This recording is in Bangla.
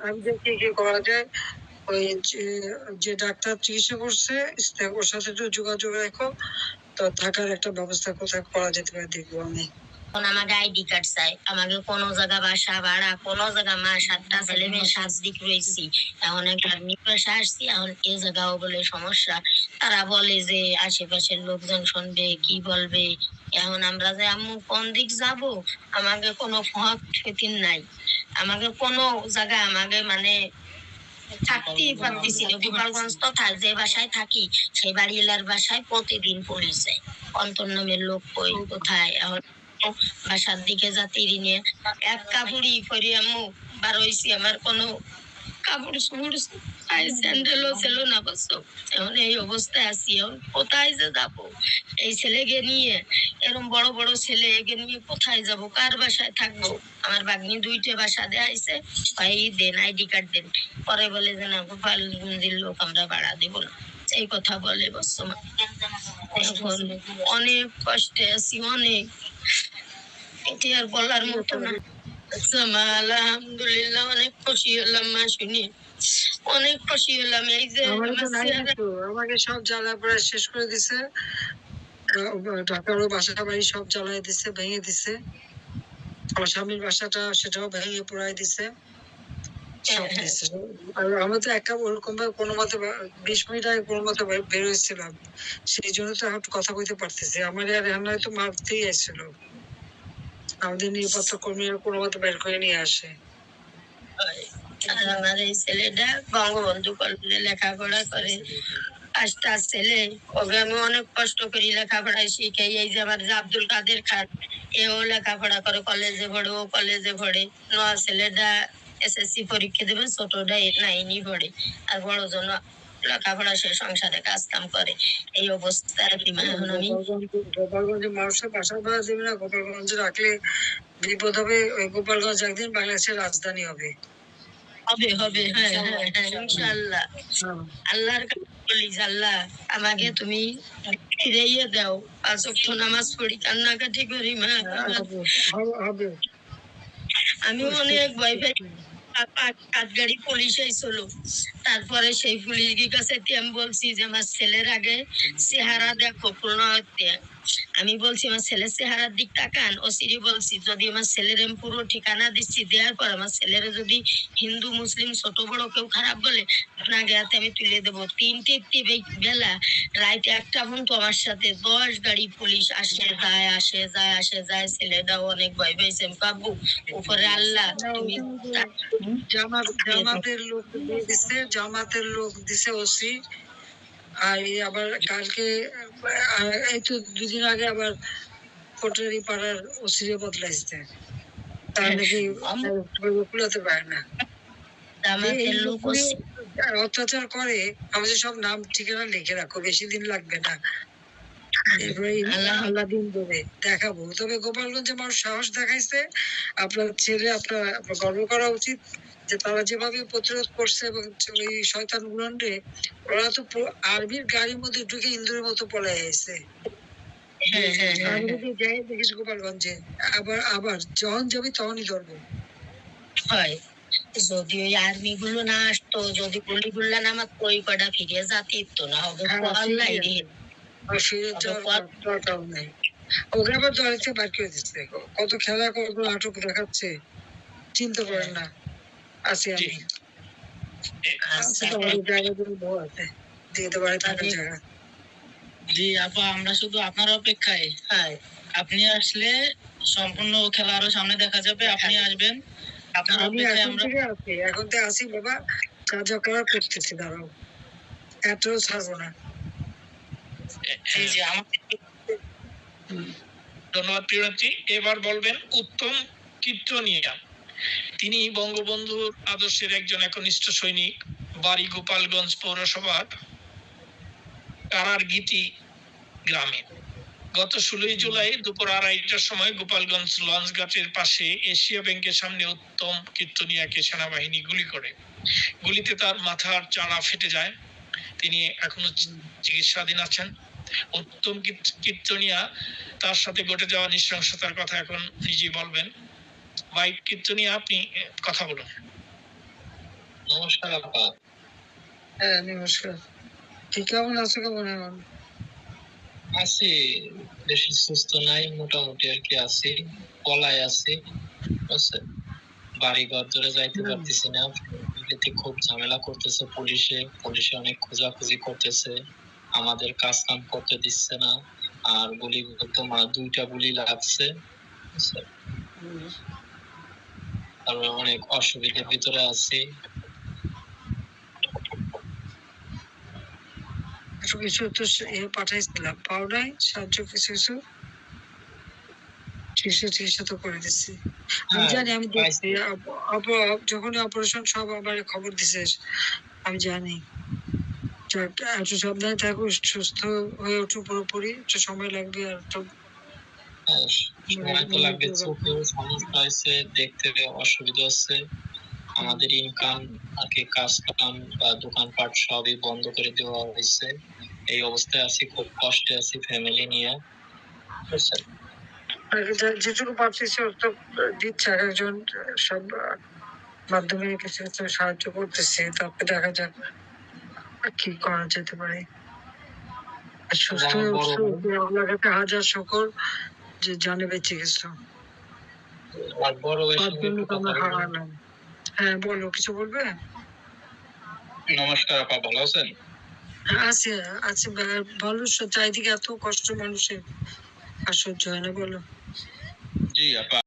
আমি দেখি কি করা যায়। ওই যে ডাক্তার চিকিৎসা করছে, ওর সাথে যোগাযোগ রাখো। তো থাকার একটা ব্যবস্থা কোথায় করা যেতে পারে দেখব আমি। এখন আমাকে আইডি কার্ড চাই। আমাকে কোনো জায়গা বাসা ভাড়া, কোনো জায়গা মা সাতটা ছেলে মেয়ে সাত দিক রয়েছি। এখন একটা আসছি, এখন এই জায়গাও বলে সমস্যা। তারা বলে যে আশেপাশের লোকজন শুনবে, কি বলবে? এখন আমরা যে আম্মু কোন দিক যাব? আমাকে কোনো ফিতিন নাই। আমাকে জায়গা, আমাকে মানে থাকতেই পারতেছি না। গোপালগঞ্জ তো যে বাসায় থাকি, সেই বাড়িওয়ালার বাসায় প্রতিদিন পুলিশ যায়। অন্তর নামের লোক কই, কোথায়? এখন বাসার দিকে এক পরি আম্মু, বার হইছি আমার কোনো কাপড় স্যান্ডেলও ছিল না বস এখন এই অবস্থায় আছি, এখন কোথায় যে যাব? এই ছেলেকে নিয়ে এরকম বড় বড় ছেলে নিয়ে কোথায় যাব? কার বাসায় থাকব? আমার বাগনি দুইটা বাসা দেয়া হয়েছে ভাই দেন আইডি কার্ড দেন। পরে বলে যে, না গোপালগঞ্জের লোক আমরা ভাড়া দেবো না। এই কথা বলে বর্তমান। এখন অনেক কষ্টে আছি, অনেক। এটি আর বলার মতো না। আলহামদুলিল্লাহ অনেক খুশি হলাম মা শুনি। অনেক খুশি হলাম এই যে আমার আমার আমাকে সব জ্বালা পড়া শেষ করে দিছে। ঢাকারও বাসাটা বাড়ি সব দিছে ভেঙে দিছে। আমার স্বামীর বাসাটা সেটাও ভেঙে পোড়াই দিছে। আর আমি তো একা ওরকম ভাবে কোনো মতে বিশ মিনিট আগে কোনো মতে বের- বের সেই জন্য তো কথা কইতে পারতেছি আমার আর এখন তো মারতেই আসছিল আমাদের নিরাপত্তা কর্মীরা কোনো মতে বের করে নিয়ে আসে। আমার এই ছেলেটা বঙ্গবন্ধু কলেজে লেখাপড়া করে। ছেলে, ওকে আমি অনেক কষ্ট করি লেখাপড়া শিখাই এই যে আমার আব্দুল কাদের খান, এও লেখাপড়া করে, কলেজে পড়ে, ও কলেজে পড়ে। নয়া ছেলেটা এসএসসি পরীক্ষা দেবে, ছোটটা নাইনই পড়ে। আর বড় জন লেখাপড়া সে সংসারে কাজ কাম করে। এই মা এখন আমি গোপালগঞ্জ- মানুষের বাসা ভাড়া দেবে না গোপালগঞ্জে রাখলে বিপদ হবে ওই গোপালগঞ্জ একদিন বাংলাদেশের রাজধানী হবে। হবে হবে হ্যাঁ হ্যাঁ হ্যাঁ হ্যাঁ। আল্লাহর বলি আল্লাহ আমাকে তুমি ফিরাইয়ে দাও। পাঁচ ওয়াক্ত নামাজ পড়ি কান্নাকাটি করি মা হবে আমি অনেক ভয় পাই কাঠ গাড়ি পুলিশ আইছিল তারপরে সেই পুলিশ কাছে আমি বলছি যে, আমার ছেলের আগে চেহারা দেখো পূর্ণ হত্যা। আমি বলছি, আমার ছেলের চেহারার দিক তাকান। ও সিরি বলছি, যদি আমার ছেলের পুরো ঠিকানা দিচ্ছি, দেওয়ার পর আমার ছেলের যদি হিন্দু, মুসলিম, ছোট, বড় কেউ খারাপ বলে, আপনাকে হাতে আমি তুলে দেবো। তিনটে বেলা রাইট একটা পর্যন্ত আমার সাথে, দশ গাড়ি পুলিশ, আসে, যায় আসে যায় আসে, যায় ছেলেটাও অনেক ভয় পেয়েছে। কাবু উপরে আল্লাহ, তুমি জামাত, জামাতের লোক দিছে, জামাতের লোক দিছে, ওসি। আর আবার কালকে এই তো দুদিন আগে আবার কোটারি পাড়ার ওসিরে বদলাইছে। তার নাকি কুলাতে পারে না। অত্যাচার করে আমাদের সব নাম ঠিকানা লিখে রাখো বেশি দিন লাগবে না। দেখাবো। তবে গোপালগঞ্জে মানুষ সাহস দেখাইছে। আপনার ছেলে আপনার গর্ব করা উচিত। যে তারা যেভাবে প্রতিরোধ করছে এবং ওই শয়তান গুলন্ডে ওরা তো আর্মির গাড়ির মধ্যে ঢুকে ইন্দুরের মতো পলাই আছে। হ্যাঁ হ্যাঁ হ্যাঁ গোপালগঞ্জে আবার আবার যখন যাবি তখনই ধরবো। হয়। যদি ওই আর্মি গুলো না আসতো যদি গুলিগুলো না আমার কই কটা ফিরে যাতে তো না হবে। ওকে আবার বার করে দিচ্ছে। কত খেলা কত নাটক দেখাচ্ছে। চিন্তা করেন না। আছি আমি জি আপা আমরা শুধু আপনার অপেক্ষায়। হ্যাঁ আপনি আসলে সম্পূর্ণ খেলা আরও সামনে দেখা যাবে আপনি আসবেন। আপনার অপেক্ষায় আমরা আছি এখন থেকে আছি বাবা। যা করার করতেছি দাঁড়াও। এতও ছাড়বো না। জি আমাকে ধন্যবাদ প্রিয়নেত্রী এবার বলবেন উত্তম কীর্তনিয়া। তিনি বঙ্গবন্ধুর আদর্শের একজন একনিষ্ঠ সৈনিক বাড়ি গোপালগঞ্জ পৌরসভার কারার গীতি গ্রামে। গত ষোলোই জুলাই দুপুর আড়াইটার সময় গোপালগঞ্জ লঞ্চ ঘাটের পাশে এশিয়া ব্যাংকের সামনে উত্তম কীর্তনিয়াকে সেনাবাহিনী গুলি করে। গুলিতে তার মাথার চারা ফেটে যায়। তিনি এখনও চিকিৎসাধীন আছেন। উত্তম কীর্তনিয়া তার সাথে ঘটে যাওয়া নৃশংসতার কথা এখন নিজেই বলবেন। ভাই কীর্তনিয়া আপনি কথা বলুন। নমস্কার আপা। হ্যাঁ নমস্কার। কি কেমন আছো কেমন এখন? আছি বেশি সুস্থ নাই মোটামুটি আর কি আছি। আছি বুঝছেন বাড়ি ঘর ধরে যাইতে পারতেছি না। খুব ঝামেলা করতেছে পুলিশে। পুলিশে অনেক খোঁজাখুঁজি করতেছে। আমাদের কাজ কাম করতে দিচ্ছে না। আর গুলি তো মা দুইটা গুলি লাগছে তারপরে অনেক অসুবিধার ভিতরে আছি। কিছু কিছু তো পাঠাইছিলাম। পাও নাই সাহায্য কিছু কিছু চিকিৎসা চিকিৎসা তো করে দিচ্ছি আমি হ্যাঁ, জানি আমি দেখছি। যখন অপারেশন সব আমার খবর দিছে আমি জানি। একটু সাবধানে থাকো সুস্থ হয়ে ওঠো পুরোপুরি একটু সময় লাগবে আর তো সময় তো লাগবে চোখেও সমস্যা হয়েছে দেখতে অসুবিধা হচ্ছে। আমাদের ইনকাম আর কি কাজ কাম বা দোকানপাট সবই বন্ধ করে দেওয়া হয়েছে। এই অবস্থায় আছি খুব কষ্টে আছি ফ্যামিলি নিয়ে। যেটুকু পারছি সে তো দিচ্ছে একজন সব মাধ্যমে কিছু কিছু সাহায্য করতেছে তারপরে দেখা যাক কি করা যেতে পারে। সুস্থ হাজার শকর যে জানে বেঁচে গেছো। আর বড়। হারালাম হ্যাঁ বলো কিছু বলবে? নমস্কার আপা ভালো আছেন? হ্যাঁ, আছে আছে ভালো চারিদিকে এত কষ্ট মানুষের। আর সহ্য হয় না বলো। জি আপা।